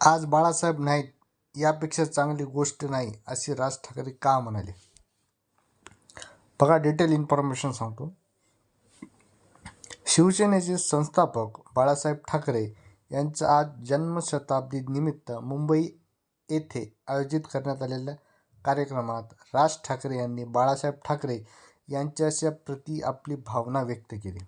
आज बाळासाहेब नाहीत यापेक्षा चांगली गोष्ट नाही असे राज ठाकरे का म्हणाले? बघा डिटेल इन्फॉर्मेशन सांगतो. शिवसेनेचे संस्थापक बाळासाहेब ठाकरे यांचा आज जन्मशताब्दी निमित्त मुंबई येथे आयोजित करण्यात आलेल्या कार्यक्रमात राज ठाकरे यांनी बाळासाहेब ठाकरे यांच्याशा प्रती आपली भावना व्यक्त केली.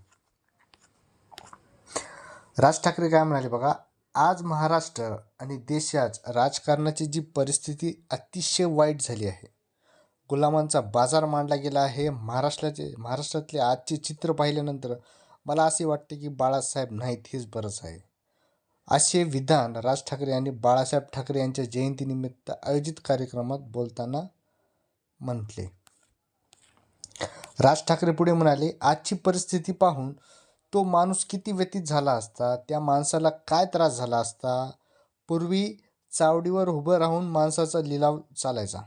राज ठाकरे काय म्हणाले बघा आज महाराष्ट्र आणि देशात राजकारणाची जी परिस्थिती अतिशय वाईट झाली आहे. गुलामांचा बाजार मांडला गेला आहे. महाराष्ट्राचे महाराष्ट्रातले आजचे चित्र पाहिल्यानंतर मला असे वाटते की बाळासाहेब नाहीत हेच बरंच आहे. असे विधान राज ठाकरे यांनी बाळासाहेब ठाकरे यांच्या जयंतीनिमित्त आयोजित कार्यक्रमात बोलताना म्हटले. राज ठाकरे पुढे म्हणाले आजची परिस्थिती पाहून तो माणूस किती व्यतीत झाला असता त्या माणसाला काय त्रास झाला असता? पूर्वी चावडीवर उभं राहून माणसाचा लिलाव चालायचा.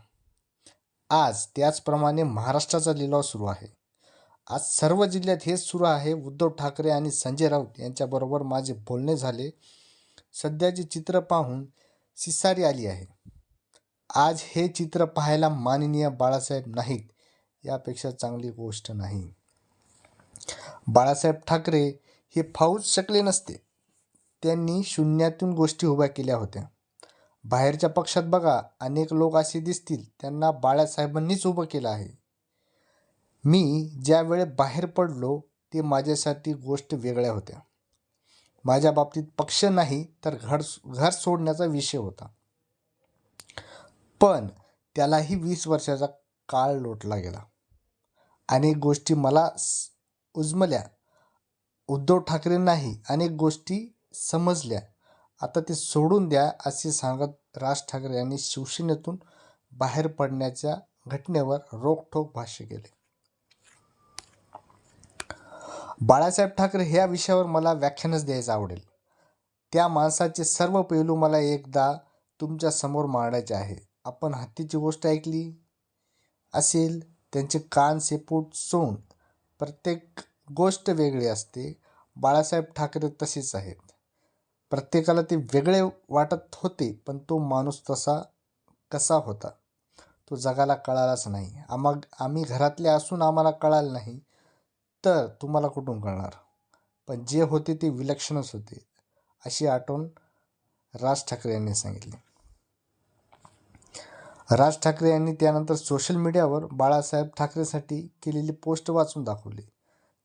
आज त्याचप्रमाणे महाराष्ट्राचा लिलाव सुरू आहे. आज सर्व जिल्ह्यात हेच सुरू आहे. उद्धव ठाकरे आणि संजय राऊत यांच्याबरोबर माझे बोलणे झाले. सध्याचे चित्र पाहून सिसारी आली आहे. आज हे चित्र पाहायला माननीय बाळासाहेब नाहीत यापेक्षा चांगली गोष्ट नाही. बाळासाहेब ठाकरे हे फाऊच शकले नसते. त्यांनी शून्यातून गोष्टी उभ्या केल्या होत्या. बाहेरच्या पक्षात बघा अनेक लोक असे दिसतील त्यांना बाळासाहेबांनीच उभं केलं आहे. मी ज्यावेळे बाहेर पडलो ते माझ्यासाठी गोष्ट वेगळ्या होत्या. माझ्या बाबतीत पक्ष नाही तर घर घर सोडण्याचा विषय होता. पण त्यालाही वीस वर्षाचा काळ लोटला गेला. अनेक गोष्टी मला उजमल्या. उद्धव ठाकरेंनाही अनेक गोष्टी समजल्या. आता ते सोडून द्या असे सांगत राज ठाकरे यांनी शिवसेनेतून बाहेर पडण्याच्या घटनेवर रोखठोक भाष्य केले. बाळासाहेब ठाकरे ह्या विषयावर मला व्याख्यानच द्यायचं आवडेल. त्या माणसाचे सर्व पैलू मला एकदा तुमच्यासमोर मांडायचे आहे. आपण हत्तीची गोष्ट ऐकली असेल त्यांचे कान सेपूट सोंड प्रत्येक गोष्ट वेगळी असते. बाळासाहेब ठाकरे तसेच आहेत. प्रत्येकाला ते वेगळे वाटत होते पण तो माणूस तसा कसा होता? तो जगाला कळालाच नाही. आम्हा आम्ही घरातले असून आम्हाला कळालं नाही. तर तुम्हाला कुठून कळणार? पण जे होते ते विलक्षणच होते अशी आठवण राज ठाकरे यांनी सांगितली. राज ठाकरे यांनी त्यानंतर सोशल मीडियावर बाळासाहेब ठाकरेसाठी केलेली पोस्ट वाचून दाखवली.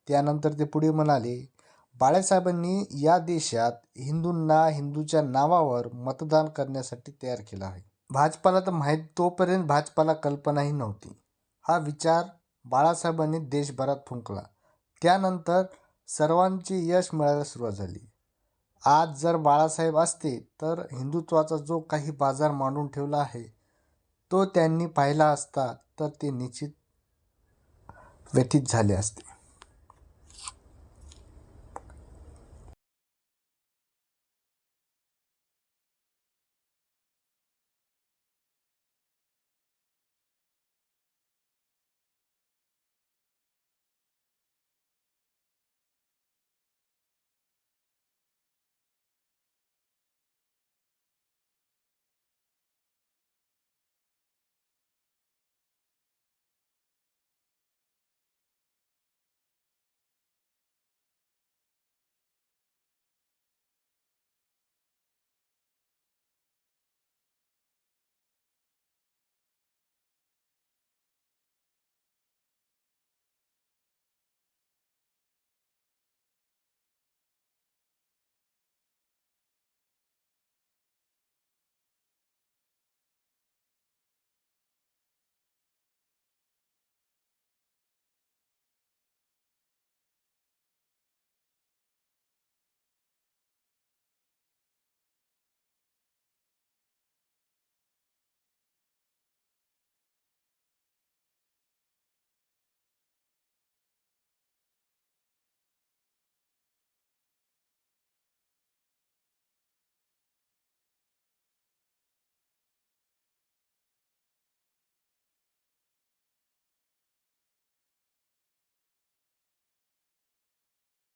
त्यानंतर ते पुढे म्हणाले बाळासाहेबांनी या देशात हिंदूंना हिंदूच्या नावावर मतदान करण्यासाठी तयार केला आहे. भाजपाला तर माहीत तोपर्यंत भाजपाला कल्पनाही नव्हती. हा विचार बाळासाहेबांनी देशभरात फुंकला. त्यानंतर सर्वांची यश मिळायला सुरुवात झाली. आज जर बाळासाहेब असते तर हिंदुत्वाचा जो काही बाजार मांडून ठेवला आहे तो त्यांनी पाहिला असता तर ते निश्चित व्यथित झाले असते.